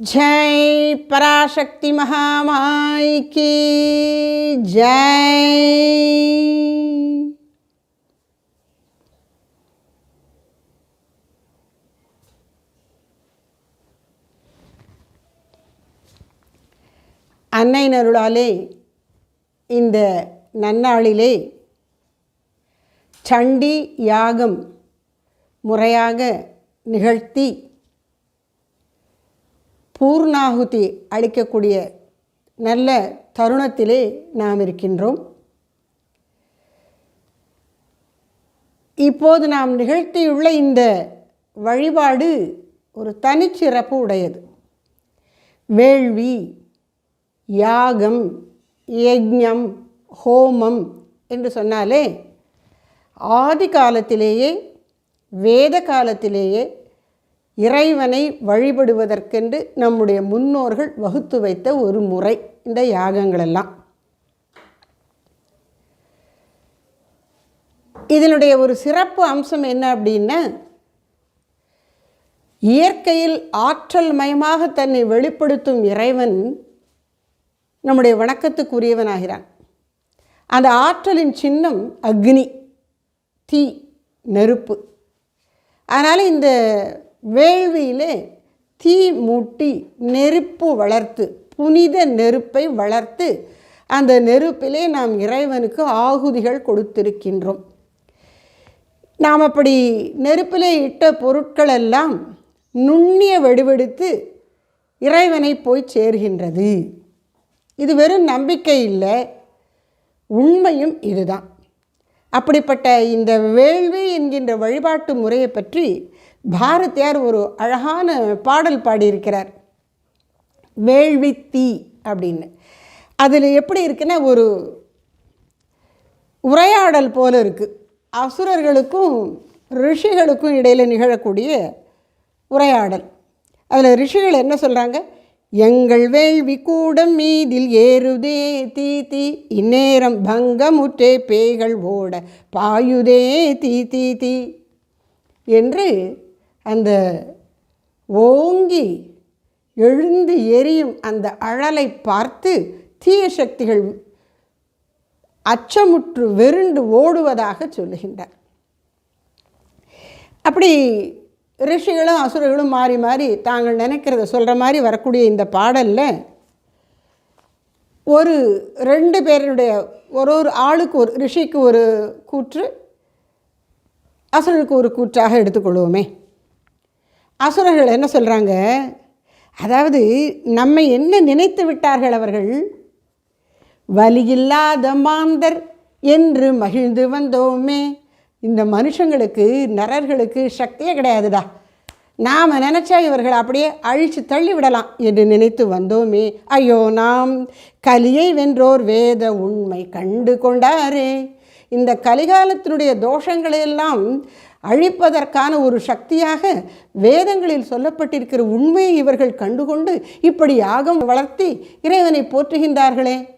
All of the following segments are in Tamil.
ஜெய் பராசக்தி மகாமாய்க்கு ஜெய். அன்னை நருளாலே இந்த நன்னாளிலே சண்டி யாகம் முறையாக நிகழ்த்தி பூர்ணாகுதி அளிக்கக்கூடிய நல்ல தருணத்திலே நாம் இருக்கின்றோம். இப்போது நாம் நிகழ்த்தியுள்ள இந்த வழிபாடு ஒரு தனிச்சிறப்பு உடையது. வேள்வி யாகம் யஜ்ஞம் ஹோமம் என்று சொன்னாலே ஆதி காலத்திலேயே வேத காலத்திலேயே இறைவனை வழிபடுவதற்கென்று நம்முடைய முன்னோர்கள் வகுத்து வைத்த ஒரு முறை இந்த யாகங்களெல்லாம். இதனுடைய ஒரு சிறப்பு அம்சம் என்ன அப்படின்னா இயற்கையில் ஆற்றல் மயமாக தன்னை வெளிப்படுத்தும் இறைவன் நம்முடைய வணக்கத்துக்குரியவனாகிறான். அந்த ஆற்றலின் சின்னம் அக்னி தீ நெருப்பு. அதனால் இந்த வேள்வியிலே தீ மூட்டி நெருப்பு வளர்த்து புனித நெருப்பை வளர்த்து அந்த நெருப்பிலே நாம் இறைவனுக்கு ஆகுதிகள் கொடுத்திருக்கின்றோம். நாம் அப்படி நெருப்பிலே இட்ட பொருட்களெல்லாம் நுண்ணிய வெடிவெடுத்து இறைவனை போய் சேர்கின்றது. இது வெறும் நம்பிக்கை இல்லை உண்மையும் இதுதான். அப்படிப்பட்ட இந்த வேள்வி என்கின்ற வழிபாட்டு முறையை பற்றி பாரதியார் ஒரு அழகான பாடல் பாடியிருக்கிறார். வேள்வி தீ அப்படின்னு. அதில் எப்படி இருக்குன்னா ஒரு உரையாடல் போல இருக்குது அசுரர்களுக்கும் ரிஷிகளுக்கும் இடையில் நிகழக்கூடிய உரையாடல். அதில் ரிஷிகள் என்ன சொல்கிறாங்க எங்கள் வேள்வி கூடம் மீதில் ஏறுதே தீ தீ இந்நேரம் பங்கமுற்றே பேய்கள் ஓட பாயுதே தீ தீ தீ என்று அந்த ஓங்கி எழுந்து எரியும் அந்த அழலை பார்த்து தீய சக்திகள் அச்சமுற்று வெருண்டு ஓடுவதாக சொல்லுகின்றார். அப்படி ரிஷிகளும் அசுரர்களும் மாறி மாறி தாங்கள் நினைக்கிறத சொல்கிற மாதிரி வரக்கூடிய இந்த பாடலில் ஒரு ரெண்டு பேருடைய ஒரு ஒரு ஆளுக்கு ஒரு ரிஷிக்கு ஒரு கூற்று அசுரருக்கு ஒரு கூற்றாக எடுத்துக்கொள்வோமே. அசுரர்கள் என்ன சொல்கிறாங்க அதாவது நம்மை என்ன நினைத்து விட்டார்கள் அவர்கள்? வலியில்லாத மாந்தர் என்று மகிழ்ந்து வந்தோமே. இந்த மனுஷங்களுக்கு நரர்களுக்கு சக்தியே கிடையாதுடா. நாம் நினச்சா இவர்கள் அப்படியே அழித்து தள்ளிவிடலாம் என்று நினைத்து வந்தோமே. ஐயோ நாம் கலியை வென்றோர் வேத உண்மை கண்டு கொண்டாரே. இந்த கலிகாலத்தினுடைய தோஷங்களையெல்லாம் அழிப்பதற்கான ஒரு சக்தியாக வேதங்களில் சொல்லப்பட்டிருக்கிற உண்மையை இவர்கள் கண்டுகொண்டு இப்படி யாகம் வளர்த்தி இறைவனை போற்றுகின்றார்களே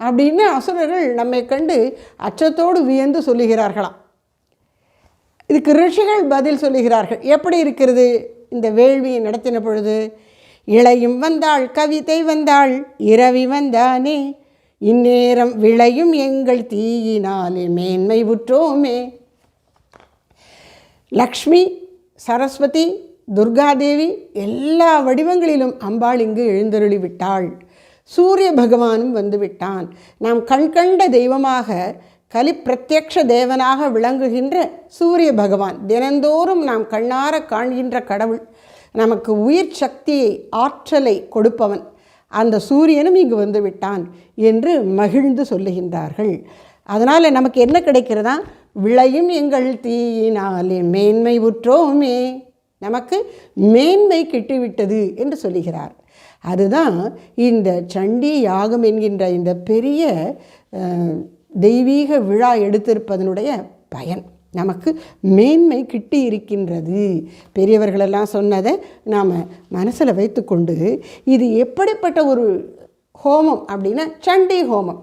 அப்படின்னு அசுரர்கள் நம்மை கண்டு அச்சத்தோடு வியந்து சொல்லுகிறார்களாம். இதுக்கு ரிஷிகள் பதில் சொல்லுகிறார்கள். எப்படி இருக்கிறது? இந்த வேள்வியை நடத்தின பொழுது இளையும் வந்தாள் கவிதை வந்தாள் இரவி வந்தானே இந்நேரம் விளையும் எங்கள் தீயினாலே மேன்மை உற்றோமே லக்ஷ்மி சரஸ்வதி துர்காதேவி எல்லா வடிவங்களிலும் அம்பாள் இங்கு எழுந்தருளி விட்டாள் சூரிய பகவானும் வந்து விட்டான் நாம் கண்கண்ட தெய்வமாக கலி பிரத்யக்ஷ தேவனாக விளங்குகின்ற சூரிய பகவான் தினந்தோறும் நாம் கண்ணார காண்கின்ற கடவுள். நமக்கு உயிர் சக்தியை ஆற்றலை கொடுப்பவன். அந்த சூரியனும் இங்கு வந்து விட்டான் என்று மகிழ்ந்து சொல்லுகின்றார்கள். அதனால் நமக்கு என்ன கிடைக்கிறதா? விளையும் எங்கள் தீயினாலே. மேன்மை உற்றோமே. நமக்கு மேன்மை கிட்டிவிட்டது என்று சொல்லுகிறார். அதுதான் இந்த சண்டி யாகம் என்கின்ற இந்த பெரிய தெய்வீக விழா எடுத்திருப்பதனுடைய பயன். நமக்கு மேன்மை கிட்டி இருக்கின்றது பெரியவர்களெல்லாம் சொன்னதை நாம் மனசில் வைத்துக்கொண்டு இது எப்படிப்பட்ட ஒரு ஹோமம் அப்படின்னா சண்டி ஹோமம்.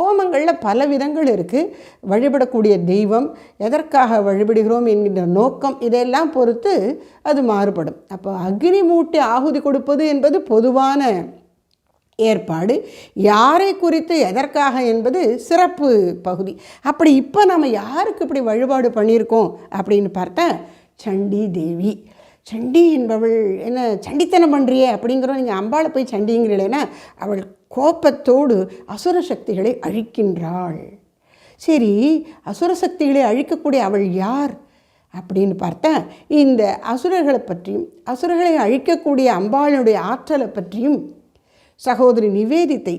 ஹோமங்களில் பல விதங்கள் இருக்குது வழிபடக்கூடிய தெய்வம் எதற்காக வழிபடுகிறோம் என்கின்ற நோக்கம் இதையெல்லாம் பொறுத்து அது மாறுபடும். அப்போ அக்னி மூட்டி ஆகுதி கொடுப்பது என்பது பொதுவான ஏற்பாடு. யாரை குறித்து எதற்காக என்பது சிறப்பு பகுதி. அப்படி இப்போ நம்ம யாருக்கு இப்படி வழிபாடு பண்ணியிருக்கோம் அப்படின்னு பார்த்தா சண்டி தேவி. சண்டி என்பவள் என்ன சண்டித்தனம் பண்ணுறியே அப்படிங்கிறோம் நீங்கள் அம்பாளை போய் சண்டிங்கிறீங்களேன்னா அவள் கோபத்தோடு அசுர சக்திகளை அழிக்கின்றாள். சரி அசுர சக்திகளை அழிக்கக்கூடிய அவள் யார்? அப்படின்னு பார்த்தா இந்த அசுரர்களை பற்றியும் அசுரர்களை அழிக்கக்கூடிய அம்பாளுடைய ஆற்றலை பற்றியும் சகோதரி நிவேதித்தை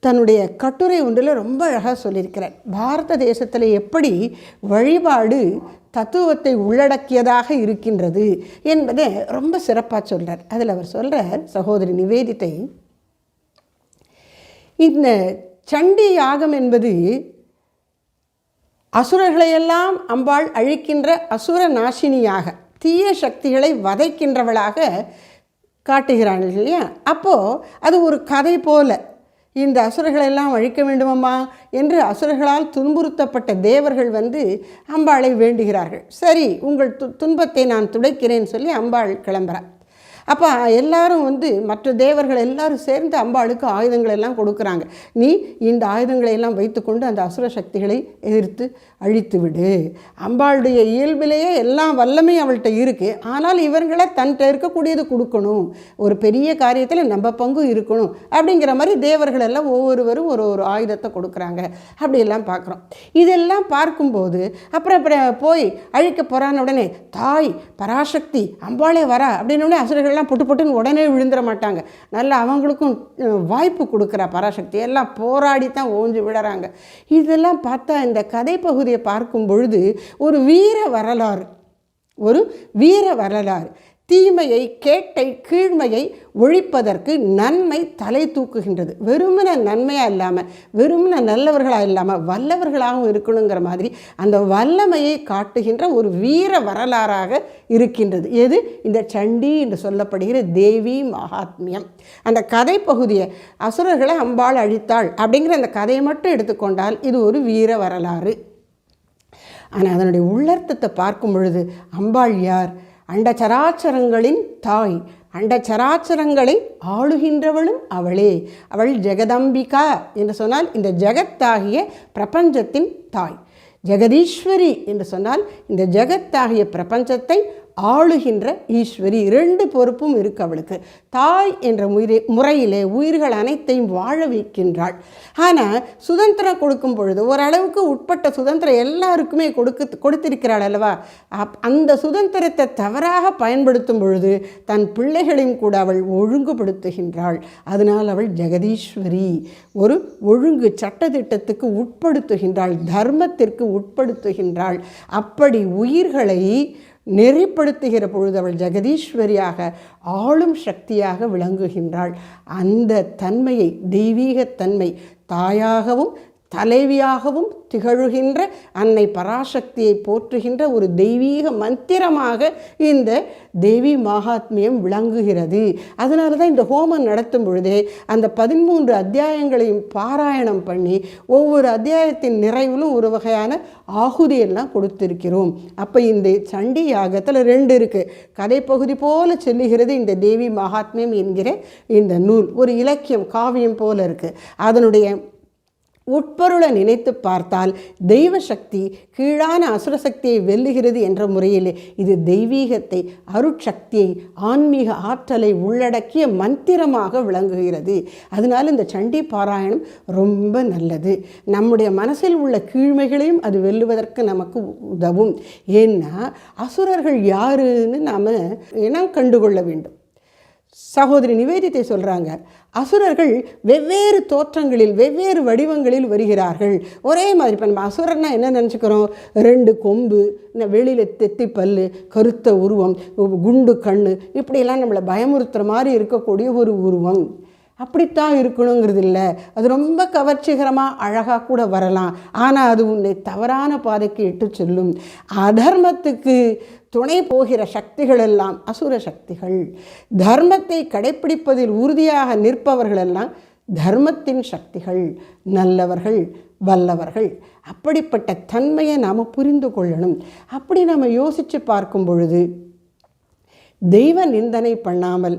தன்னுடைய கட்டுரை ஒன்றில் ரொம்ப அழகாக சொல்லியிருக்கிறார். பாரத தேசத்தில் எப்படி வழிபாடு தத்துவத்தை உள்ளடக்கியதாக இருக்கின்றது என்பதை ரொம்ப சிறப்பாக சொல்கிறார் அதில் அவர் சொல்கிறார் சகோதரி நிவேதித்தை இந்த சண்டி யாகம் என்பது அசுரர்களையெல்லாம் அம்பாள் அழிக்கின்ற அசுர நாசினியாக தீய சக்திகளை வதைக்கின்றவளாக காட்டுகிறாள் இல்லையா? அப்போது அது ஒரு கதை போல இந்த அசுரர்களெல்லாம் அழிக்க வேண்டுமம்மா என்று அசுரர்களால் துன்புறுத்தப்பட்ட தேவர்கள் வந்து அம்பாளை வேண்டுகிறார்கள். சரி உங்கள் து துன்பத்தை நான் துடைக்கிறேன் சொல்லி அம்பாள் கிளம்புறார் அப்போ எல்லாரும் வந்து மற்ற தேவர்கள் எல்லாரும் சேர்ந்து அம்பாளுக்கு ஆயுதங்கள் எல்லாம் கொடுக்குறாங்க. நீ இந்த ஆயுதங்களை எல்லாம் வைத்துக்கொண்டு அந்த அசுர சக்திகளை எதிர்த்து அழித்து விடு அம்பாளுடைய இயல்பிலேயே எல்லாம் வல்லமை அவள்கிட்ட இருக்குது ஆனால் இவர்களை தன்கிட்ட இருக்கக்கூடியது கொடுக்கணும். ஒரு பெரிய காரியத்தில் நம்ம பங்கு இருக்கணும். அப்படிங்கிற மாதிரி தேவர்கள் எல்லாம் ஒவ்வொருவரும் ஒரு ஒரு ஆயுதத்தை கொடுக்குறாங்க. அப்படியெல்லாம் பார்க்குறோம். இதெல்லாம் பார்க்கும்போது அப்புறம் அப்புறம் போய் அழிக்க போகிறான்னு உடனே தாய் பராசக்தி அம்பாளே வரா அப்படின்னு உடனே அசுரர்கள்லாம் புட்டு புட்டுன்னு உடனே விழுந்துட மாட்டாங்க. நல்லா அவங்களுக்கும் வாய்ப்பு கொடுக்குறா பராசக்தி. எல்லாம் போராடி தான் ஓஞ்சு விடுறாங்க இதெல்லாம் பார்த்தா இந்த கதை பகுதி பகுதியை பார்க்கும் பொழுது ஒரு வீர வரலாறு ஒரு வீர வரலாறு. தீமையை கேட்டை கீழ்மையை ஒழிப்பதற்கு நன்மை தலை தூக்குகின்றது. வெறுமன நன்மையாக இல்லாமல் வெறுமன நல்லவர்களாக இல்லாமல் வல்லவர்களாகவும் இருக்கணுங்கிற மாதிரி அந்த வல்லமையை காட்டுகின்ற ஒரு வீர வரலாறாக இருக்கின்றது. எது? இந்த சண்டி என்று சொல்லப்படுகிற தேவி மகாத்மியம். அந்த கதை பகுதியை அசுரர்களை அம்பாள் அழித்தாள் அப்படிங்கிற அந்த கதையை மட்டும் எடுத்துக்கொண்டால் இது ஒரு வீர வரலாறு. ஆனால் அதனுடைய உள்ளர்த்தத்தை பார்க்கும் பொழுது அம்பாள் யார் அண்டச்சராச்சரங்களின் தாய் அண்டச்சராச்சரங்களை ஆளுகின்றவளும் அவளே. அவள் ஜெகதம்பிகா என்று சொன்னால் இந்த ஜெகத்தாகிய பிரபஞ்சத்தின் தாய். ஜெகதீஸ்வரி என்று சொன்னால் இந்த ஜெகத்தாகிய பிரபஞ்சத்தை ஆளுகின்ற ஈஸ்வரி. இரண்டு பொறுப்பும் இருக்கு அவளுக்கு. தாய் என்ற முறை முறையிலே உயிர்கள் அனைத்தையும் வாழ வைக்கின்றாள். ஆனால் சுதந்திரம் கொடுக்கும் பொழுது ஓரளவுக்கு உட்பட்ட சுதந்திரம் எல்லாருக்குமே கொடுக்க கொடுத்திருக்கிறாள் அல்லவா? அப் அந்த சுதந்திரத்தை தவறாக பயன்படுத்தும் பொழுது தன் பிள்ளைகளையும் கூட அவள் ஒழுங்குபடுத்துகின்றாள். அதனால் அவள் ஜெகதீஸ்வரி. ஒரு ஒழுங்கு சட்டத்திட்டத்துக்கு உட்படுத்துகின்றாள் தர்மத்திற்கு உட்படுத்துகின்றாள். அப்படி உயிர்களை நெறிப்படுத்துகிற பொழுது அவள் ஜெகதீஸ்வரியாக ஆளும் சக்தியாக விளங்குகின்றாள். அந்த தன்மையை தெய்வீகத் தன்மை தாயாகவும் தலைவியாகவும் திகழுகின்ற அன்னை பராசக்தியை போற்றுகின்ற ஒரு தெய்வீக மந்திரமாக இந்த தேவி மகாத்மியம் விளங்குகிறது. அதனால தான் இந்த ஹோமம் நடத்தும் பொழுதே அந்த பதிமூன்று அத்தியாயங்களையும் பாராயணம் பண்ணி ஒவ்வொரு அத்தியாயத்தின் நிறைவிலும் ஒரு வகையான ஆகுதியெல்லாம் கொடுத்திருக்கிறோம். அப்போ இந்த சண்டி யாகத்தில் ரெண்டு இருக்குது கதைப்பகுதி போல சொல்லுகிறது இந்த தேவி மகாத்மியம் என்கிற இந்த நூல். ஒரு இலக்கியம் காவியம் போல இருக்குது அதனுடைய உட்பொருளை நினைத்து பார்த்தால் தெய்வ சக்தி கீழான அசுர சக்தியை வெல்லுகிறது என்ற முறையில் இது தெய்வீகத்தை அருட்சக்தியை ஆன்மீக ஆற்றலை உள்ளடக்கிய மந்திரமாக விளங்குகிறது. அதனால் இந்த சண்டி பாராயணம் ரொம்ப நல்லது. நம்முடைய மனசில் உள்ள கீழ்மைகளையும் அது வெல்லுவதற்கு நமக்கு உதவும். ஏன்னா அசுரர்கள் யாருன்னு நாம் இனம் கண்டுகொள்ள வேண்டும். சகோதரி நிவேதித்தை சொல்கிறாங்க அசுரர்கள் வெவ்வேறு தோற்றங்களில் வெவ்வேறு வடிவங்களில் வருகிறார்கள். ஒரே மாதிரி இப்போ நம்ம அசுரர்னா என்ன நினச்சிக்கிறோம்? ரெண்டு கொம்பு இந்த வெளியில் தெத்தி பல்லு கருத்த உருவம் குண்டு கண்ணு இப்படியெல்லாம் நம்மளை பயமுறுத்துகிற மாதிரி இருக்கக்கூடிய ஒரு உருவம். அப்படித்தான் இருக்கணுங்கிறது இல்லை. அது ரொம்ப கவர்ச்சிகரமாக அழகாக கூட வரலாம். ஆனால் அது உன்னை தவறான பாதைக்கு இட்டு செல்லும். அதர்மத்துக்கு துணை போகிற சக்திகளெல்லாம் அசுர சக்திகள். தர்மத்தை கடைப்பிடிப்பதில் உறுதியாக நிற்பவர்கள் எல்லாம் தர்மத்தின் சக்திகள். நல்லவர்கள் வல்லவர்கள். அப்படிப்பட்ட தன்மையை நாம் புரிந்து கொள்ளணும். அப்படி நம்ம யோசித்து பார்க்கும் பொழுது தெய்வ நிந்தனை பண்ணாமல்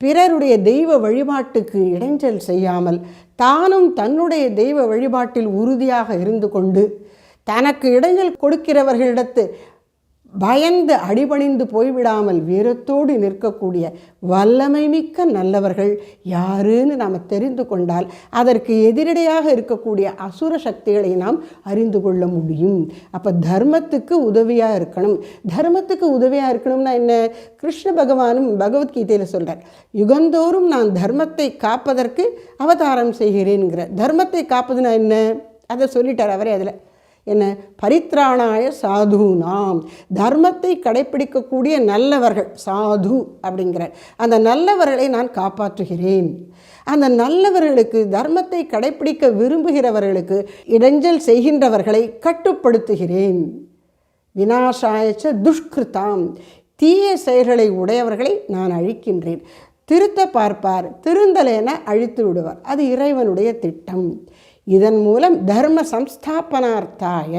பிறருடைய தெய்வ வழிபாட்டுக்கு இடைஞ்சல் செய்யாமல் தானும் தன்னுடைய தெய்வ வழிபாட்டில் உறுதியாக இருந்து கொண்டு தனக்கு இடைஞ்சல் கொடுக்கிறவர்களிடத்து பயந்து அடிபணிந்து போய்விடாமல் வீரத்தோடு நிற்கக்கூடிய வல்லமை மிக்க நல்லவர்கள் யாருன்னு நாம் தெரிந்து கொண்டால் அதற்கு எதிரடையாக இருக்கக்கூடிய அசுர சக்திகளை நாம் அறிந்து கொள்ள முடியும். அப்போ தர்மத்துக்கு உதவியாக இருக்கணும். தர்மத்துக்கு உதவியாக இருக்கணும்னா என்ன? கிருஷ்ண பகவானும் பகவத்கீதையில் சொல்கிறார் யுகந்தோறும் நான் தர்மத்தை காப்பதற்கு அவதாரம் செய்கிறேன்கிற தர்மத்தை காப்பதுனா என்ன? அதை சொல்லிட்டார் அவரே அதில். என்ன பரித்ராணாய சாது நாம் தர்மத்தை கடைப்பிடிக்கக்கூடிய நல்லவர்கள் சாது அப்படிங்கிறார். அந்த நல்லவர்களை நான் காப்பாற்றுகிறேன். அந்த நல்லவர்களுக்கு தர்மத்தை கடைப்பிடிக்க விரும்புகிறவர்களுக்கு இடைஞ்சல் செய்கின்றவர்களை கட்டுப்படுத்துகிறேன். வினாசாயச்ச துஷ்கிருதாம். தீய செயல்களை உடையவர்களை நான் அழிக்கின்றேன். திருத்த பார்ப்பார் திருந்தலேன அழித்து விடுவார். அது இறைவனுடைய திட்டம். இதன் மூலம் தர்ம சம்ஸ்தாபனார்த்தாய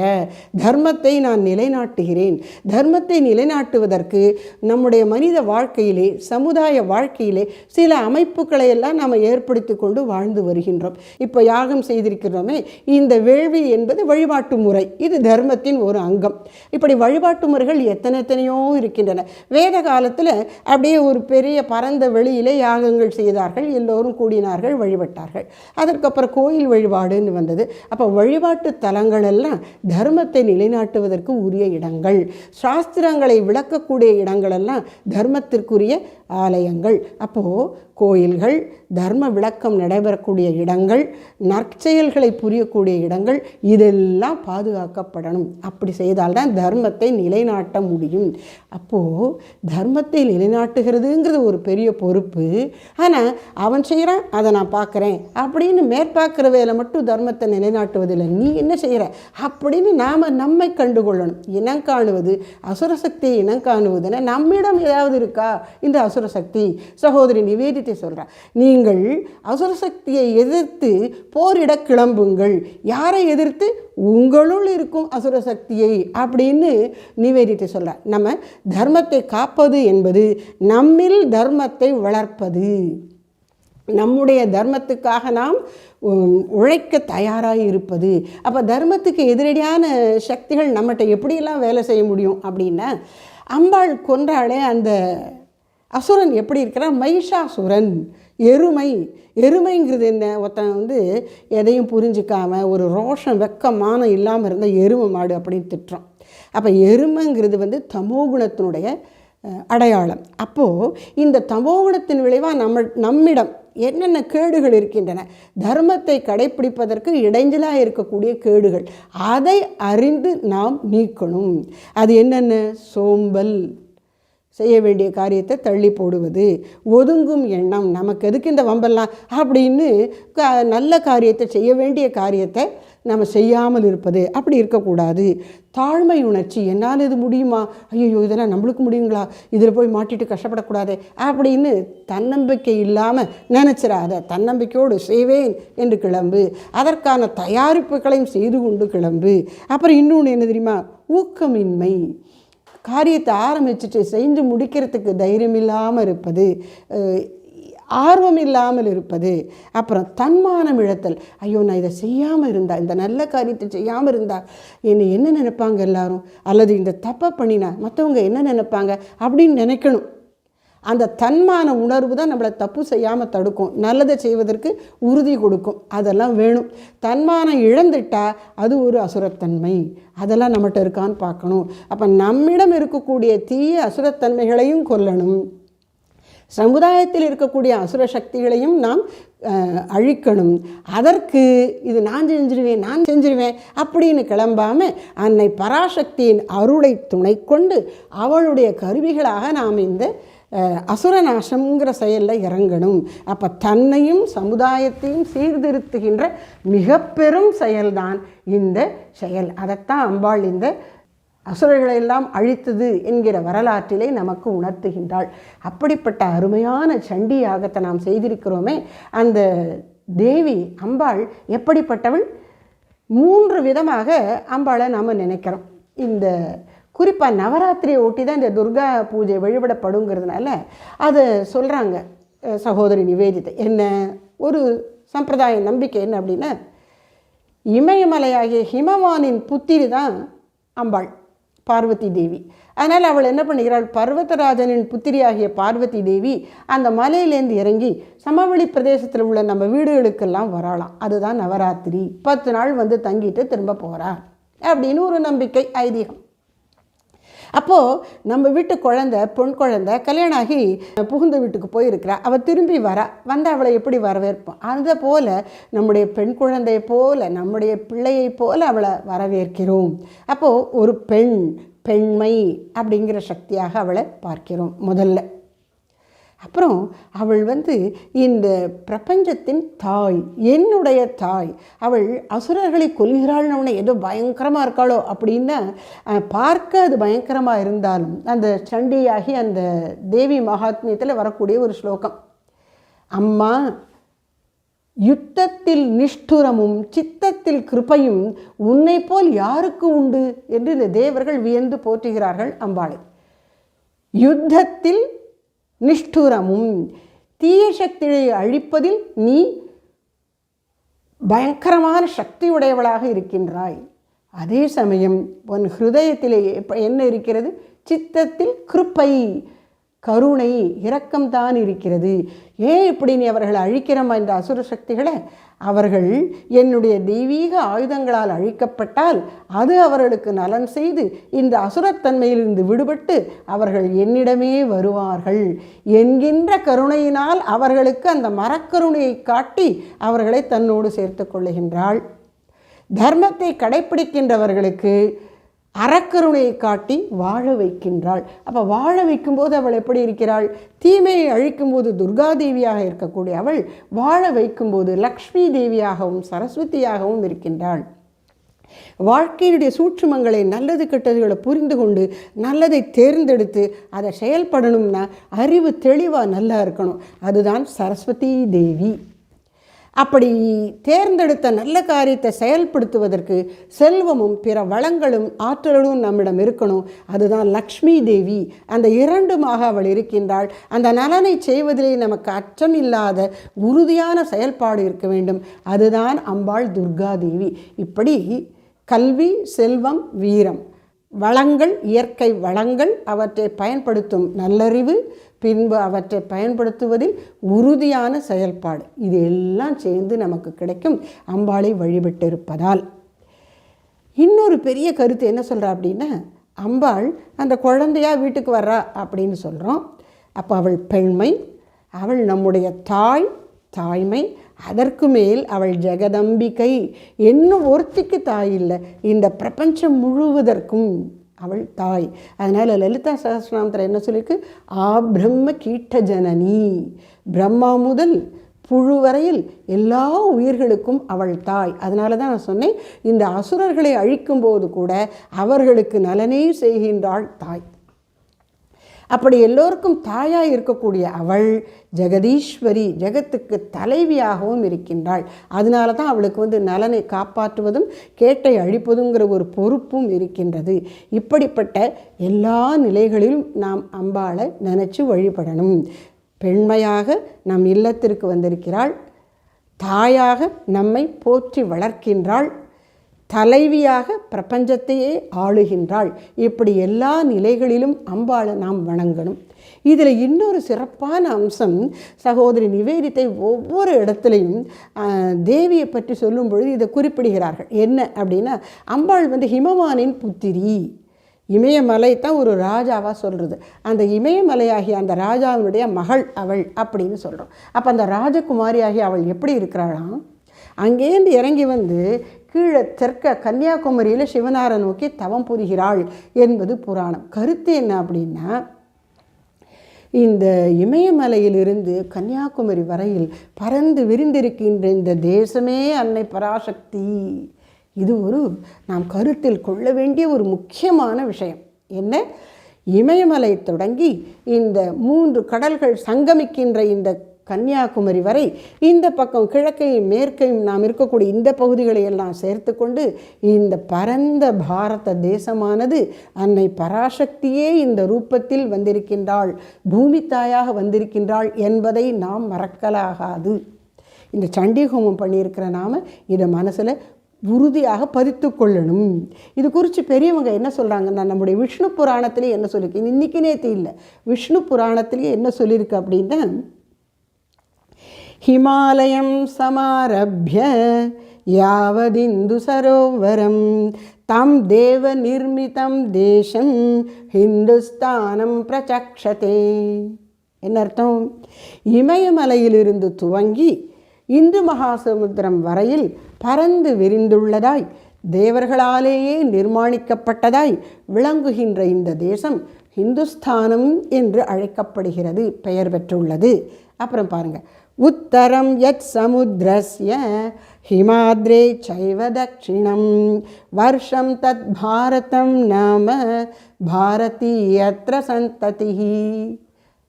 தர்மத்தை நான் நிலைநாட்டுகிறேன். தர்மத்தை நிலைநாட்டுவதற்கு நம்முடைய மனித வாழ்க்கையிலே சமுதாய வாழ்க்கையிலே சில அமைப்புகளை எல்லாம் நாம் ஏற்படுத்தி கொண்டு வாழ்ந்து வருகின்றோம். இப்போ யாகம் செய்திருக்கிறோமே இந்த வேள்வி என்பது வழிபாட்டு முறை. இது தர்மத்தின் ஒரு அங்கம். இப்படி வழிபாட்டு முறைகள் எத்தனை எத்தனையோ இருக்கின்றன. வேத காலத்தில் அப்படியே ஒரு பெரிய பரந்த வெளியிலே யாகங்கள் செய்தார்கள். எல்லோரும் கூடினார்கள் வழிபட்டார்கள். அதற்கப்புறம் கோயில் வழிபாடு வழிபாடுன்னு வந்தது. அப்போ வழிபாட்டு தலங்கள் எல்லாம் தர்மத்தை நிலைநாட்டுவதற்கு உரிய இடங்கள். சாஸ்திரங்களை விளக்கக்கூடிய இடங்களெல்லாம் தர்மத்திற்குரிய ஆலயங்கள். அப்போது கோயில்கள் தர்ம விளக்கம் நடைபெறக்கூடிய இடங்கள் நற்செயல்களை புரியக்கூடிய இடங்கள் இதெல்லாம் பாதுகாக்கப்படணும். அப்படி செய்தால்தான் தர்மத்தை நிலைநாட்ட முடியும். அப்போது தர்மத்தை நிலைநாட்டுகிறதுங்கிறது ஒரு பெரிய பொறுப்பு. ஆனால் அவன் செய்கிறான் அதை நான் பார்க்குறேன். அப்படின்னு மேற்பார்க்குற வேலை மட்டும் தர்மத்தை நிலைநாட்டுவதில்லை. நீ என்ன செய்கிற அப்படின்னு நாம் நம்மை கண்டுகொள்ளணும். இனம் காணுவது அசுர சக்தியை இனம் காணுவதுன்னா நம்மிடம் ஏதாவது இருக்கா? இந்த அசுர சக்தி. சகோதரி நிவேதித்தை சொல்கிறார் நீங்கள் அசுர சக்தியை எதிர்த்து போரிட கிளம்புங்கள். யாரை எதிர்த்து? உங்களுள் இருக்கும் அசுர சக்தியை. அப்படின்னு நிவேதித்தை சொல்கிறார் நம்ம தர்மத்தை காப்பது என்பது நம்மில் தர்மத்தை வளர்ப்பது. நம்முடைய தர்மத்துக்காக நாம் உழைக்க தயாராக இருப்பது. அப்போ தர்மத்துக்கு எதிரடியான சக்திகள் நம்மகிட்ட எப்படியெல்லாம் வேலை செய்ய முடியும்? அப்படின்னா அம்பாள் கொன்றாலே அந்த அசுரன் எப்படி இருக்கிறான்? மைஷாசுரன் எருமை. எருமைங்கிறது என்ன? ஒருத்தன் வந்து எதையும் புரிஞ்சிக்காம ஒரு ரோஷம் வெக்கமான இல்லாமல் இருந்த எருமை மாடு அப்படின்னு திட்டுறான். அப்போ எருமைங்கிறது வந்து தமோகுணத்தினுடைய அடையாளம். அப்போது இந்த தமோகுணத்தின் விளைவாக நம்ம நம்மிடம் என்னென்ன கேடுகள் இருக்கின்றன? தர்மத்தை கடைப்பிடிப்பதற்கு இடைஞ்சலாக இருக்கக்கூடிய கேடுகள். அதை அறிந்து நாம் நீக்கணும். அது என்னென்ன? சோம்பல். செய்ய வேண்டிய காரியத்தை தள்ளி போடுவது. ஒதுங்கும் எண்ணம் நமக்கு எதுக்கு இந்த வம்பெல்லாம்? அப்படின்னு நல்ல காரியத்தை செய்ய வேண்டிய காரியத்தை நம்ம செய்யாமல் இருப்பது. அப்படி இருக்கக்கூடாது. தாழ்மை உணர்ச்சி என்னால் இது முடியுமா? ஐயோ இதெல்லாம் நம்மளுக்கு முடியுங்களா? இதில் போய் மாட்டிட்டு கஷ்டப்படக்கூடாது. அப்படின்னு தன்னம்பிக்கை இல்லாமல் நினச்சிடாத தன்னம்பிக்கையோடு செய்வேன் என்று கிளம்பு. அதற்கான தயாரிப்புகளையும் செய்து கொண்டு கிளம்பு. அப்புறம் இன்னொன்று என்ன தெரியுமா? ஊக்கமின்மை. காரியத்தை ஆரம்பிச்சுட்டு செஞ்சு முடிக்கிறதுக்கு தைரியம் இல்லாமல் இருப்பது ஆர்வம் இல்லாமல் இருப்பது அப்புறம் தன்மானம் இழத்தல். ஐயோ நான் இதை செய்யாமல் இருந்தா இந்த நல்ல காரியத்தை செய்யாமல் இருந்தா என்னை என்ன நினைப்பாங்க எல்லாரும்? அல்லது இந்த தப்பை பண்ணினா மற்றவங்க என்ன நினைப்பாங்க? அப்படின்னு நினைக்கணும். அந்த தன்மான உணர்வு தான் நம்மளை தப்பு செய்யாமல் தடுக்கும். நல்லதை செய்வதற்கு உறுதி கொடுக்கும். அதெல்லாம் வேணும். தன்மானம் இழந்துட்டால் அது ஒரு அசுரத்தன்மை. அதெல்லாம் நம்மகிட்ட இருக்கான்னு பார்க்கணும். அப்போ நம்மிடம் இருக்கக்கூடிய தீய அசுரத்தன்மைகளையும் கொல்லணும். சமுதாயத்தில் இருக்கக்கூடிய அசுர சக்திகளையும் நாம் அழிக்கணும். அதற்கு இது நான் செஞ்சிருவேன் நான் செஞ்சிருவேன் அப்படின்னு கிளம்பாமல் அன்னை பராசக்தியின் அருளை துணை கொண்டு அவளுடைய கருவிகளாக நாம் இந்த அசுரநாசம்ங்கிற செயலில் இறங்கணும். அப்போ தன்னையும் சமுதாயத்தையும் சீர்திருத்துகின்ற மிக பெரும் செயல்தான் இந்த செயல். அதைத்தான் அம்பாள் இந்த அசுரர்களை எல்லாம் அழித்தது என்கிற வரலாற்றிலே நமக்கு உணர்த்துகின்றாள். அப்படிப்பட்ட அருமையான சண்டி யாகத்தை நாம் செய்திருக்கிறோமே அந்த தேவி அம்பாள் எப்படிப்பட்டவள்? மூன்று விதமாக அம்பாளை நாம் நினைக்கிறோம். இந்த குறிப்பாக நவராத்திரியை ஒட்டி தான் இந்த துர்கா பூஜை வழிபடப்படுங்கிறதுனால அதை சொல்கிறாங்க சகோதரி நிவேதிதை. என்ன? ஒரு சம்பிரதாய நம்பிக்கை என்ன அப்படின்னா இமயமலையாகிய ஹிமவானின் புத்திரி தான் அம்பாள் பார்வதி தேவி. அதனால் அவள் என்ன பண்ணுகிறாள்? பர்வதராஜனின் புத்திரியாகிய பார்வதி தேவி அந்த மலையிலேருந்து இறங்கி சமவெளி பிரதேசத்தில் உள்ள நம்ம வீடுகளுக்கெல்லாம் வரலாம் அதுதான் நவராத்திரி. பத்து நாள் வந்து தங்கிட்டு திரும்ப போகிறா அப்படின்னு ஒரு நம்பிக்கை ஐதீகம். அப்போது நம்ம வீட்டு குழந்தை பொன் குழந்த கல்யாணம் ஆகி புகுந்த வீட்டுக்கு போயிருக்கிறா. அவள் திரும்பி வரா. வந்து அவளை எப்படி வரவேற்போம்? அந்த போல் நம்முடைய பெண் குழந்தையை போல் நம்முடைய பிள்ளையை போல் அவளை வரவேற்கிறோம். அப்போது ஒரு பெண் பெண்மை அப்படிங்கிற சக்தியாக அவளை பார்க்கிறோம் முதல்ல. அப்புறம் அவள் வந்து இந்த பிரபஞ்சத்தின் தாய் என்னுடைய தாய் அவள் அசுரர்களை கொல்கிறாள்னு அவனை ஏதோ பயங்கரமாக இருக்காளோ? அப்படின்னா பார்க்க அது பயங்கரமாக இருந்தாலும் அந்த சண்டியாகி அந்த தேவி மகாத்மியத்தில் வரக்கூடிய ஒரு ஸ்லோகம். அம்மா யுத்தத்தில் நிஷ்டுரமும் சித்தத்தில் கிருபையும் உன்னை போல் யாருக்கு உண்டு? என்று இந்த தேவர்கள் வியந்து போற்றுகிறார்கள் அம்பாளை. யுத்தத்தில் நிஷ்டுரமும். தீய சக்தியை அழிப்பதில் நீ பயங்கரமான சக்தியுடையவளாக இருக்கின்றாய். அதே சமயம் உன் ஹிருதயத்திலே எப்ப- என்ன இருக்கிறது? சித்தத்தில் கிருப்பை. கருணை இரக்கம்தான் இருக்கிறது. ஏன் இப்படி நீ அவர்களை அழிக்கிறமா இந்த அசுர சக்திகளை? அவர்கள் என்னுடைய தெய்வீக ஆயுதங்களால் அழிக்கப்பட்டால் அது அவர்களுக்கு நலன் செய்து இந்த அசுரத்தன்மையிலிருந்து விடுபட்டு அவர்கள் என்னிடமே வருவார்கள். என்கின்ற கருணையினால் அவர்களுக்கு அந்த மரக்கருணையை காட்டி அவர்களை தன்னோடு சேர்த்து கொள்ளுகின்றாள். தர்மத்தை கடைப்பிடிக்கின்றவர்களுக்கு அறக்கருணையை காட்டி வாழ வைக்கின்றாள். அப்போ வாழ வைக்கும்போது அவள் எப்படி இருக்கிறாள்? தீமையை அழிக்கும்போது துர்காதேவியாக இருக்கக்கூடிய அவள் வாழ வைக்கும்போது லக்ஷ்மி தேவியாகவும் சரஸ்வதியாகவும் இருக்கின்றாள். வாழ்க்கையினுடைய சூட்சுமங்களை நல்லது கெட்டதுகளை புரிந்து கொண்டு நல்லதை தேர்ந்தெடுத்து அதை செயல்படணும்னா அறிவு தெளிவாக நல்லா இருக்கணும். அதுதான் சரஸ்வதி தேவி. அப்படி தேர்ந்தெடுத்த நல்ல காரியத்தை செயல்படுத்துவதற்கு செல்வமும் பிற வளங்களும் ஆற்றலும் நம்மிடம் இருக்கணும். அதுதான் லக்ஷ்மி தேவி. அந்த இரண்டுமாக அவள் இருக்கின்றாள். அந்த நலனை செய்வதிலே நமக்கு அச்சம் இல்லாத உறுதியான செயல்பாடு இருக்க வேண்டும். அதுதான் அம்பாள் துர்கா தேவி. இப்படி கல்வி செல்வம் வீரம் வளங்கள் இயற்கை வளங்கள் அவற்றை பயன்படுத்தும் நல்லறிவு பின்பு அவற்றை பயன்படுத்துவதில் உறுதியான செயல்பாடு. இது எல்லாம் சேர்ந்து நமக்கு கிடைக்கும் அம்பாளை வழிபட்டிருப்பதால். இன்னொரு பெரிய கருத்து என்ன சொல்கிறா அப்படின்னா அம்பாள் அந்த குழந்தையா வீட்டுக்கு வர்றா அப்படின்னு சொல்கிறோம் அப்போ அவள் பெண்மை அவள் நம்முடைய தாய் தாய்மை அதற்கு மேல் அவள் ஜெகதம்பிகை இன்னும் ஒருத்திக்கு தாய் இல்லை. இந்த பிரபஞ்சம் முழுவதற்கும் அவள் தாய். அதனால் லலிதா சகஸ்ரநாமத்தில் என்ன சொல்லியிருக்கு? ஆ பிரம்ம கீட்ட ஜனனி பிரம்மா முதல் புழு வரையில் எல்லா உயிர்களுக்கும் அவள் தாய். அதனால தான் நான் சொன்னேன் இந்த அசுரர்களை அழிக்கும்போது கூட அவர்களுக்கு நலனே செய்கின்றாள் தாய். அப்படி எல்லோருக்கும் தாயாக இருக்கக்கூடிய அவள் ஜெகதீஸ்வரி ஜெகத்துக்கு தலைவியாகவும் இருக்கின்றாள். அதனால தான் அவளுக்கு வந்து நலனை காப்பாற்றுவதும் கேட்டை அழிப்பதுங்கிற ஒரு பொறுப்பும் இருக்கின்றது. இப்படிப்பட்ட எல்லா நிலைகளிலும் நாம் அம்பாளை நினச்சி வழிபடணும். பெண்மையாக நம் இல்லத்திற்கு வந்திருக்கிறாள். தாயாக நம்மை போற்றி வளர்க்கின்றாள். தலைவியாக பிரபஞ்சத்தையே ஆளுகின்றாள். இப்படி எல்லா நிலைகளிலும் அம்பாளை நாம் வணங்கணும். இதில் இன்னொரு சிறப்பான அம்சம் சகோதரி நிவேதித்தை ஒவ்வொரு இடத்துலையும் தேவியை பற்றி சொல்லும் பொழுது இதை குறிப்பிடுகிறார்கள். என்ன அப்படின்னா அம்பாள் வந்து ஹிமவானின் புத்திரி. இமயமலை தான் ஒரு ராஜாவாக சொல்கிறது அந்த இமயமலையாகிய அந்த ராஜாவினுடைய மகள் அவள் அப்படின்னு சொல்கிறோம் அப்போ அந்த ராஜகுமாரியாகி அவள் எப்படி இருக்கிறாளாம்? அங்கேருந்து இறங்கி வந்து கீழே தெற்க கன்னியாகுமரியில் சிவனாரை நோக்கி தவம் புரிகிறாள் என்பது புராணம். கருத்து என்ன அப்படின்னா இந்த இமயமலையிலிருந்து கன்னியாகுமரி வரையில் பறந்து விரிந்திருக்கின்ற இந்த தேசமே அன்னை பராசக்தி. இது ஒரு நாம் கருத்தில் கொள்ள வேண்டிய ஒரு முக்கியமான விஷயம். என்ன? இமயமலை தொடங்கி இந்த மூன்று கடல்கள் சங்கமிக்கின்ற இந்த கன்னியாகுமரி வரை இந்த பக்கம் கிழக்கையும் மேற்கையும் நாம் இருக்கக்கூடிய இந்த பகுதிகளை எல்லாம் சேர்த்து கொண்டு இந்த பரந்த பாரத தேசமானது அன்னை பராசக்தியே இந்த ரூபத்தில் வந்திருக்கின்றாள் பூமி தாயாக வந்திருக்கின்றாள் என்பதை நாம் மறக்கலாகாது. இந்த சண்டி ஹோமம் பண்ணியிருக்கிற நாம இதை மனசில் உறுதியாக பதித்து கொள்ளணும். இது குறித்து பெரியவங்க என்ன சொல்கிறாங்கன்னா நம்முடைய விஷ்ணு புராணத்திலே என்ன சொல்லியிருக்கு இன்னைக்கு நேற்று இல்லை. விஷ்ணு புராணத்திலேயே என்ன சொல்லியிருக்கு அப்படின்னா हिमालयं समारभ्य यावदिन्दुसरोवरं तं देवनिर्मितं देशं ஹிந்துஸ்தானம் பிரச்சக்ஷதே என்ன அர்த்தம் இமயமலையிலிருந்து துவங்கி இந்து மகாசமுத்திரம் வரையில் பறந்து விரிந்துள்ளதாய் தேவர்களாலேயே நிர்மாணிக்கப்பட்டதாய் விளங்குகின்ற இந்த தேசம் ஹிந்துஸ்தானம் என்று அழைக்கப்படுகிறது பெயர் பெற்றுள்ளது அப்புறம் பாருங்க உத்தரம் யத் சமுத்திரஸ்ய ஹிமாத்ரே சைவ தட்சிணம். வருஷம் தத் பாரதம் நாம பாரதீயத்ர சந்ததி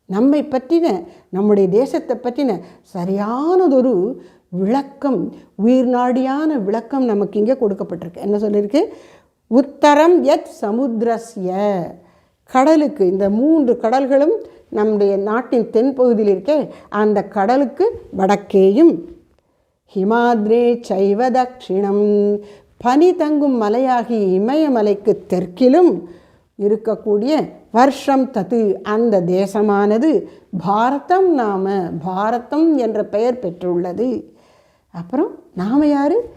நம்மை பற்றின நம்முடைய தேசத்தை பற்றின சரியானதொரு விளக்கம் உயிர்நாடியான விளக்கம் நமக்கு இங்கே கொடுக்கப்பட்டிருக்கு. என்ன சொல்லியிருக்கு? உத்தரம் யத் சமுத்திரஸ்ய. கடலுக்கு இந்த மூன்று கடல்களும் நம்முடைய நாட்டின் தென்பகுதியில் இருக்கே அந்த கடலுக்கு வடக்கேயும். ஹிமாத்ரே சைவ தட்சிணம். பனி தங்கும் மலையாகி இமயமலைக்கு தெற்கிலும் இருக்கக்கூடிய வருஷம் தது அந்த தேசமானது. பாரதம் நாம பாரதம் என்ற பெயர் பெற்றுள்ளது. அப்புறம் நாம யாரு?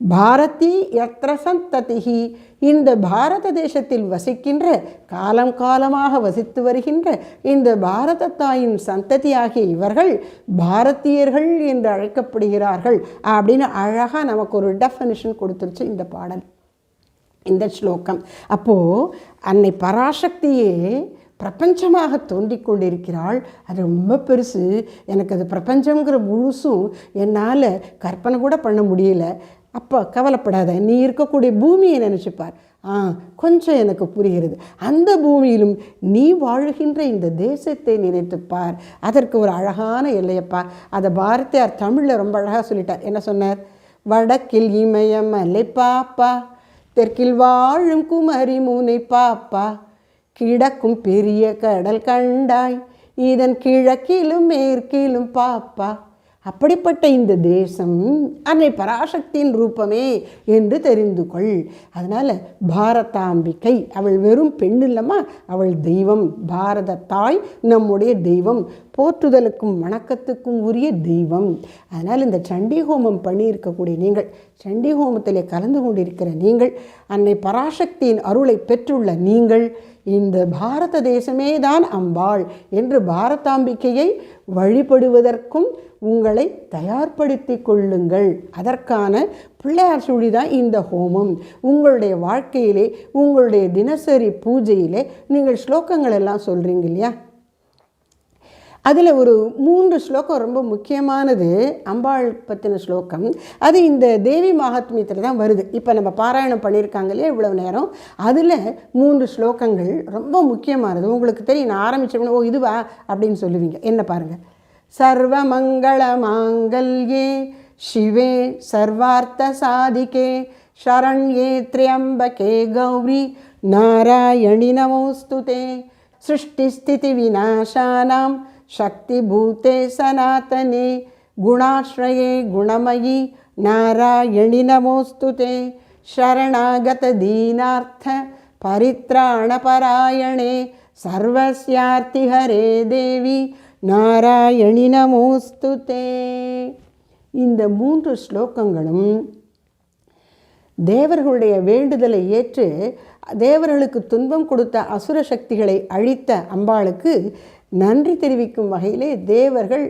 பாரதி எத்திர சந்ததிகி இந்த பாரத தேசத்தில் வசிக்கின்ற காலம் காலமாக வசித்து வருகின்ற இந்த பாரத தாயின் சந்ததியாகிய இவர்கள் பாரதியர்கள் என்று அழைக்கப்படுகிறார்கள் அப்படின்னு அழகாக நமக்கு ஒரு டெஃபனிஷன் கொடுத்துருச்சு இந்த பாடல் இந்த ஸ்லோகம். அப்போது அன்னை பராசக்தியே பிரபஞ்சமாக தோண்டிக் கொண்டிருக்கிறாள். அது ரொம்ப பெருசு. எனக்கு அது பிரபஞ்சங்கிற முழுசும் என்னால் கற்பனை கூட பண்ண முடியல. அப்போ கவலைப்படாத நீ இருக்கக்கூடிய பூமியை நினச்சிப்பார். ஆ கொஞ்சம் எனக்கு புரிகிறது. அந்த பூமியிலும் நீ வாழுகின்ற இந்த தேசத்தை நினைத்துப்பார். அதற்கு ஒரு அழகான எல்லையப்பா. அதை பாரதியார் தமிழில் ரொம்ப அழகாக சொல்லிட்டார். என்ன சொன்னார்? வடக்கில் இமயமலை பாப்பா தெற்கில் வாழும் குமரி முனை பாப்பா கிடக்கும் பெரிய கடல் கண்டாய் இதன் கிழக்கிலும் மேற்கிலும் பாப்பா. அப்படிப்பட்ட இந்த தேசம் அன்னை பராசக்தியின் ரூபமே என்று தெரிந்து கொள். அதனால் பாரதாம்பிகை அவள் வெறும் பெண் இல்லம்மா அவள் தெய்வம். பாரத தாய் நம்முடைய தெய்வம். போற்றுதலுக்கும் வணக்கத்துக்கும் உரிய தெய்வம். அதனால் இந்த சண்டி ஹோமம் பண்ணியிருக்கக்கூடிய நீங்கள் சண்டி ஹோமத்தில் கலந்து கொண்டிருக்கிற நீங்கள் அன்னை பராசக்தியின் அருளை பெற்றுள்ள நீங்கள் இந்த பாரத தேசமே தான் அம்பாள் என்று பாரதாம்பிகையை வழிபடுவதற்கும் உங்களை தயார்படுத்தி கொள்ளுங்கள். அதற்கான பிள்ளையார் சுழி தான் இந்த ஹோமம். உங்களுடைய வாழ்க்கையிலே உங்களுடைய தினசரி பூஜையிலே நீங்கள் ஸ்லோகங்கள் எல்லாம் சொல்கிறீங்க இல்லையா? அதில் ஒரு மூன்று ஸ்லோகம் ரொம்ப முக்கியமானது. அம்பாள் பற்றின ஸ்லோகம். அது இந்த தேவி மகாத்மியத்தில் தான் வருது. இப்போ நம்ம பாராயணம் பண்ணியிருக்காங்க இல்லையா இவ்வளவு நேரம்? அதில் மூன்று ஸ்லோகங்கள் ரொம்ப முக்கியமானது. உங்களுக்கு தெரியும் நான் ஆரம்பித்தோம்னா ஓ இதுவா? அப்படின்னு சொல்லுவீங்க. என்ன பாருங்கள் सर्वमङ्गलमाङ्गल्ये शिवे सर्वार्थसाधिके शरण्ये त्र्यम्बके गौरी नारायणि नमोऽस्तु ते सृष्टिस्थितिविनाशानां शक्तिभूते सनातने गुणाश्रये गुणमयि नारायणि नमोऽस्तु ते शरणागतदीनार्थ परित्राणपरायणे सर्वस्यार्तिहरे देवि நாராயணி நமோஸ்துதே இந்த மூன்று ஸ்லோகங்களும் தேவர்களுடைய வேண்டுதலை ஏற்று தேவர்களுக்கு துன்பம் கொடுத்த அசுர சக்திகளை அழித்த அம்பாளுக்கு நன்றி தெரிவிக்கும் வகையிலே தேவர்கள்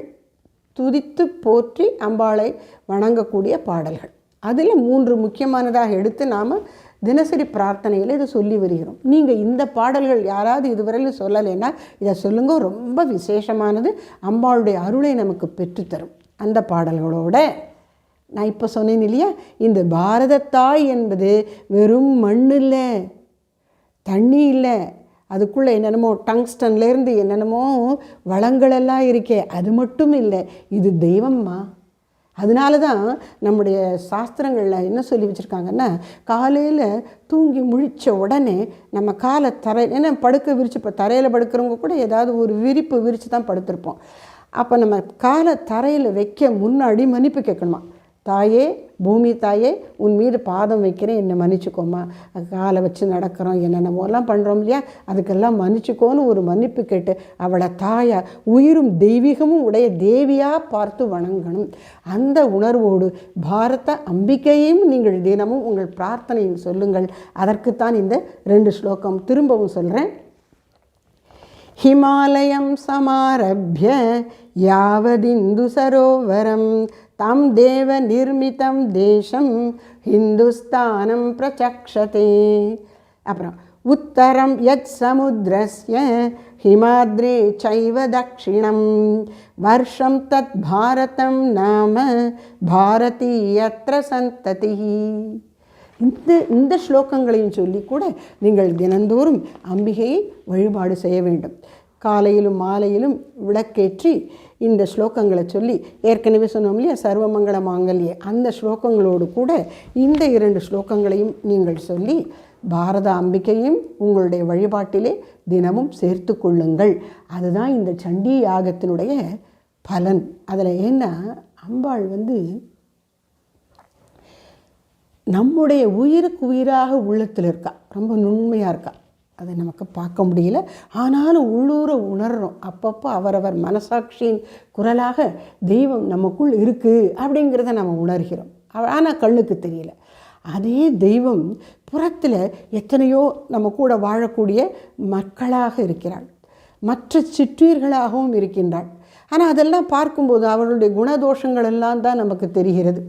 துதித்து போற்றி அம்பாளை வணங்கக்கூடிய பாடல்கள். அதில் மூன்று முக்கியமானதாக எடுத்து நாம் தினசரி பிரார்த்தனையில் இதை சொல்லி வருகிறோம். நீங்கள் இந்த பாடல்கள் யாராவது இதுவரையிலும் சொல்லலைன்னா இதை சொல்லுங்க. ரொம்ப விசேஷமானது. அம்பாளுடைய அருளை நமக்கு பெற்றுத்தரும். அந்த பாடல்களோட. நான் இப்போ சொன்னேன் இல்லையா? இந்த பாரத தாய் என்பது வெறும் மண் இல்லை தண்ணி இல்லை. அதுக்குள்ளே என்னென்னமோ டங்ஸ்டன்லேருந்து என்னென்னமோ வளங்களெல்லாம் இருக்கே. அது மட்டும் இல்லை இது தெய்வம்மா. அதனால தான் நம்முடைய சாஸ்திரங்களில் என்ன சொல்லி வச்சுருக்காங்கன்னா காலையில் தூங்கி முழித்த உடனே நம்ம காலை தரை ஏன்னா படுக்க விரிச்சு இப்போ தரையில் படுக்கிறவங்க கூட ஏதாவது ஒரு விரிப்பு விரித்து தான் படுத்திருப்போம். அப்போ நம்ம காலை தரையில் வைக்க முன்னாடி மன்னிப்பு கேட்கணுமா? தாயே பூமி தாயே உன் மீது பாதம் வைக்கிறேன் என்னை மன்னிச்சுக்கோமா காலை வச்சு நடக்கிறோம் என்னென்னமோலாம் பண்ணுறோம் இல்லையா அதுக்கெல்லாம் மன்னிச்சுக்கோன்னு ஒரு மன்னிப்பு கேட்டு அவளை தாயா உயிரும் தெய்வீகமும் உடைய தேவியாக பார்த்து வணங்கணும் அந்த உணர்வோடு பாரத அம்பிகையும் நீங்கள் தினமும் உங்கள் பிரார்த்தனையில் சொல்லுங்கள் அதற்குத்தான் இந்த ரெண்டு ஸ்லோகம் திரும்பவும் சொல்கிறேன் हिमालयं समारभ्य यावदिन्दुसरोवरं तं தேவநிர்மிதம் தேசம் ஹிந்துஸ்தானம் பிரச்சக்ஷதே அப்புறம் உத்தரம் யத் சமுத்திரஸ்ய ஹிமாத்ரே சைவ தட்சிணம் வருஷம் தத் பாரதம் நாம பாரதி எத்திர சந்ததி இந்த இந்த ஸ்லோகங்களையும் சொல்லி கூட நீங்கள் தினந்தோறும் அம்பிகையை வழிபாடு செய்ய வேண்டும். காலையிலும் மாலையிலும் விளக்கேற்றி இந்த ஸ்லோகங்களை சொல்லி ஏற்கனவே சொன்னோம் இல்லையா சர்வமங்கள மாங்கல்யே. அந்த ஸ்லோகங்களோடு கூட இந்த இரண்டு ஸ்லோகங்களையும் நீங்கள் சொல்லி பாரத அம்பிக்கையும் உங்களுடைய வழிபாட்டிலே தினமும் சேர்த்து கொள்ளுங்கள். அதுதான் இந்த சண்டி யாகத்தினுடைய பலன். அதில் ஏன்னா அம்பாள் வந்து நம்முடைய உயிருக்கு உயிராக உள்ளத்தில் இருக்கா. ரொம்ப நுண்மையாக இருக்கா. அதை நமக்கு பார்க்க முடியல. ஆனாலும் உள்ளூர உணர்றோம். அப்பப்போ அவரவர் மனசாட்சியின் குரலாக தெய்வம் நமக்குள் இருக்குது அப்படிங்கிறத நம்ம உணர்கிறோம். ஆனால் கண்ணுக்கு தெரியல. அதே தெய்வம் புறத்தில் எத்தனையோ நம்ம கூட வாழக்கூடிய மக்களாக இருக்கிறாள். மற்ற சிற்றீர்களாகவும் இருக்கின்றாள். ஆனால் அதெல்லாம் பார்க்கும்போது அவர்களுடைய குணதோஷங்கள் எல்லாம் தான் நமக்கு தெரிகிறது.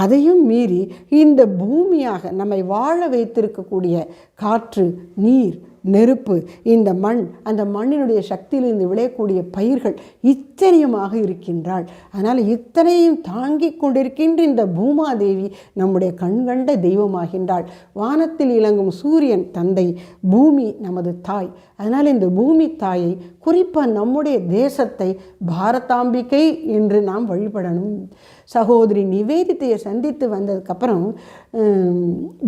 அதையும் மீறி இந்த பூமியாக நம்மை வாழ வைத்திருக்கக்கூடிய காற்று நீர் நெருப்பு இந்த மண் அந்த மண்ணினுடைய சக்தியிலிருந்து விளையக்கூடிய பயிர்கள் இத்தனையுமாக இருக்கின்றாள். அதனால் இத்தனையும் தாங்கி கொண்டிருக்கின்ற இந்த பூமாதேவி நம்முடைய கண்கண்ட தெய்வமாகின்றாள். வானத்தில் இளங்கும் சூரியன் தந்தை பூமி நமது தாய். அதனால் இந்த பூமி தாயை குறிப்பாக நம்முடைய தேசத்தை பாரதாம்பிகை என்று நாம் வழிபடணும். சகோதரி நிவேதித்தையை சந்தித்து வந்ததுக்கப்புறம்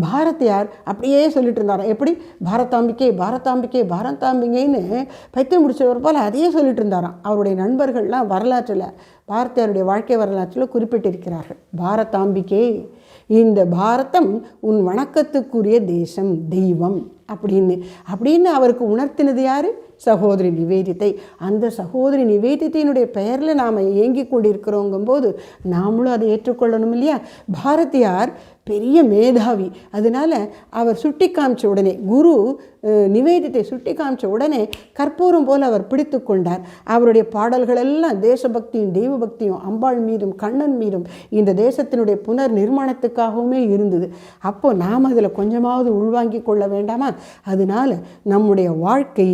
பாரதியார் அப்படியே சொல்லிட்டு இருந்தார் எப்படி? பாரதாம்பிக்கை பாரதாம்பிக்கை பாரதாம்பிகைன்னு பைத்தியம் முடிச்சவர் போல் அதையே சொல்லிட்டு இருந்தாராம். அவருடைய நண்பர்கள்லாம் வரலாற்றில் பாரதியாருடைய வாழ்க்கை வரலாற்றில் குறிப்பிட்டிருக்கிறார்கள். பாரதாம்பிகே இந்த பாரதம் உன் வணக்கத்துக்குரிய தேசம் தெய்வம் அப்படின்னு. அப்படின்னு அவருக்கு உணர்த்தினது யார்? சகோதரி நிவேதித்தை. அந்த சகோதரி நிவேதித்தையினுடைய பெயரில் நாம் ஏங்கி கொண்டிருக்கிறோங்கும்போது நாமளும் அதை ஏற்றுக்கொள்ளணும் இல்லையா? பாரதியார் பெரிய மேதாவி. அதனால் அவர் சுட்டி காமிச்ச உடனே குரு நிவேதித்தை சுட்டி காமிச்ச உடனே கற்பூரம் போல் அவர் பிடித்து கொண்டார். அவருடைய பாடல்கள் எல்லாம் தேசபக்தியும் தெய்வபக்தியும் அம்பாள் மீதும் கண்ணன் மீதும் இந்த தேசத்தினுடைய புனர் நிர்மாணத்துக்காகவுமே இருந்தது. அப்போது நாம் அதில் கொஞ்சமாவது உள்வாங்கி கொள்ள வேண்டாமா? அதனால் நம்முடைய வாழ்க்கை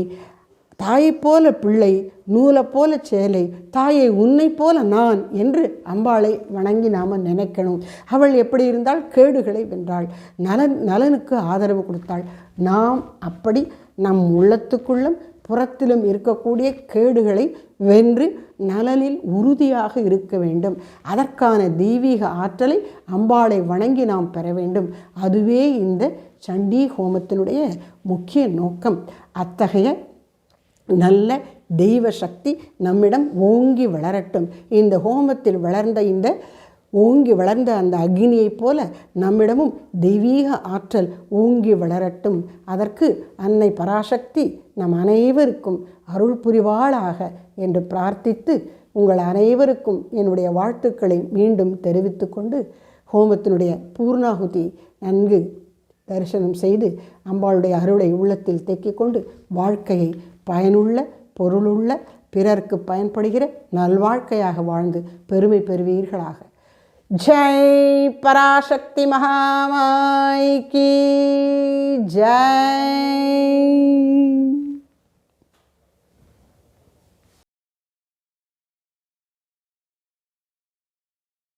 தாயை போல பிள்ளை நூலை போல சேலை தாயை உன்னை போல நான் என்று அம்பாளை வணங்கி நாம் நினைக்கணும். அவள் எப்படி இருந்தால் கேடுகளை வென்றாள். நலன் நலனுக்கு ஆதரவு கொடுத்தாள். நாம் அப்படி நம் உள்ளத்துக்குள்ளும் புறத்திலும் இருக்கக்கூடிய கேடுகளை வென்று நலனில் உறுதியாக இருக்க வேண்டும். அதற்கான தெய்வீக ஆற்றலை அம்பாளை வணங்கி நாம் பெற வேண்டும். அதுவே இந்த சண்டி ஹோமத்தினுடைய முக்கிய நோக்கம். அத்தகைய நல்ல தெய்வ சக்தி நம்மிடம் ஓங்கி வளரட்டும். இந்த ஹோமத்தில் வளர்ந்த இந்த ஓங்கி வளர்ந்த அந்த அக்னியைப் போல நம்மிடமும் தெய்வீக ஆற்றல் ஓங்கி வளரட்டும். அதற்கு அன்னை பராசக்தி நம் அனைவருக்கும் அருள் புரிவாளாக என்று பிரார்த்தித்து உங்கள் அனைவருக்கும் என்னுடைய வாழ்த்துக்களை மீண்டும் தெரிவித்து கொண்டு ஹோமத்தினுடைய பூர்ணாகுதி நன்கு தரிசனம் செய்து அம்பாளுடைய அருளை உள்ளத்தில் தேக்கிக் கொண்டு வாழ்க்கையை பயனுள்ள பொருளுள்ள பிறர்க்கு பயன்படுகிற நல்வாழ்க்கையாக வாழ்ந்து பெருமை பெறுவீர்களாக. ஜெய் பராசக்தி மகாமாய் கி ஜெய்.